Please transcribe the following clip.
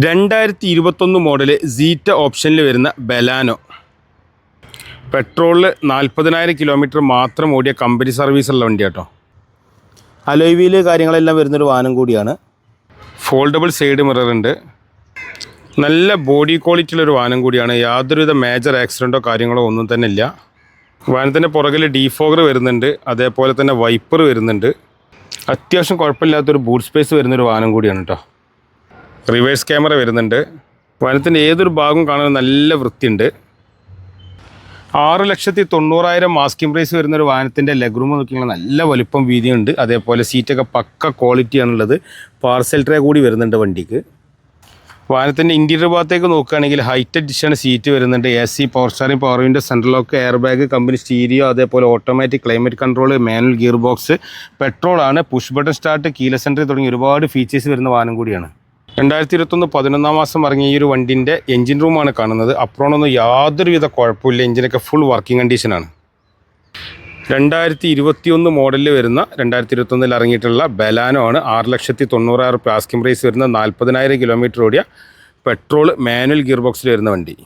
രണ്ടായിരത്തി ഇരുപത്തൊന്ന് മോഡൽ സീറ്റ ഓപ്ഷനിൽ വരുന്ന ബലാനോ പെട്രോളിൽ നാൽപ്പതിനായിരം കിലോമീറ്റർ മാത്രം ഓടിയ കമ്പനി സർവീസുള്ള വണ്ടി കേട്ടോ. അലോയ് വീൽ കാര്യങ്ങളെല്ലാം വരുന്നൊരു വാഹനം കൂടിയാണ്. ഫോൾഡബിൾ സൈഡ് മിറർ ഉണ്ട്. നല്ല ബോഡി ക്വാളിറ്റി ഉള്ളൊരു വാഹനം കൂടിയാണ്. യാതൊരുവിധ മേജർ ആക്സിഡന്റോ കാര്യങ്ങളോ ഒന്നും തന്നെ ഇല്ല. വാഹനത്തിന്റെ പുറകിൽ ഡീഫോഗർ വരുന്നുണ്ട്. അതേപോലെ തന്നെ വൈപ്പർ വരുന്നുണ്ട്. അത്യാവശ്യം കുഴപ്പമില്ലാത്തൊരു ബൂട്ട് സ്പേസ് വരുന്നൊരു വാഹനം കൂടിയാണ് കേട്ടോ. റിവേഴ്സ് ക്യാമറ വരുന്നുണ്ട്. വനത്തിന്റെ ഏതൊരു ഭാഗവും കാണാൻ നല്ല വൃത്തിയുണ്ട്. ആറ് ലക്ഷത്തി തൊണ്ണൂറായിരം മാസ്കിംഗ് പ്രൈസ് വരുന്ന ഒരു വാഹനത്തിന്റെ ലെഗ് നോക്കിയാൽ നല്ല വലുപ്പം വീതിയുണ്ട്. അതേപോലെ സീറ്റൊക്കെ പക്ക ക്വാളിറ്റിയാണുള്ളത് പാർസൽ ട്രേ കൂടി വരുന്നുണ്ട് വണ്ടിക്ക്. വാഹനത്തിന്റെ ഇന്റീരിയർ ഭാഗത്തേക്ക് നോക്കുകയാണെങ്കിൽ ഹൈറ്റ് അഡിഷൻ സീറ്റ് വരുന്നുണ്ട്. A C power steering power window central lock air bag company stereo അതേപോലെ automatic climate control manual gear box പെട്രോളാണ് push button start കീല സെന്റർ തുടങ്ങി ഒരുപാട് ഫീച്ചേഴ്സ് വരുന്ന വാഹനം കൂടിയാണ്. രണ്ടായിരത്തി ഇരുപത്തൊന്ന് പതിനൊന്നാം മാസം ഇറങ്ങിയ ഈ ഒരു വണ്ടിന്റെ എഞ്ചിൻ റൂമാണ് കാണുന്നത്. അപ്രോണൊന്നും യാതൊരുവിധ കുഴപ്പമില്ല. എഞ്ചിനൊക്കെ ഫുൾ വർക്കിംഗ് കണ്ടീഷനാണ് രണ്ടായിരത്തി ഇരുപത്തിയൊന്ന് മോഡലിൽ വരുന്ന രണ്ടായിരത്തി ഇരുപത്തൊന്നിൽ ഇറങ്ങിയിട്ടുള്ള ബലാനോ ആണ്. ആറ് ലക്ഷത്തി തൊണ്ണൂറായിരം റുപ്യ പ്രൈസ് വരുന്ന നാൽപ്പതിനായിരം കിലോമീറ്റർ ഓടിയ പെട്രോൾ മാനുവൽ ഗിയർ ബോക്സിൽ വരുന്ന വണ്ടി.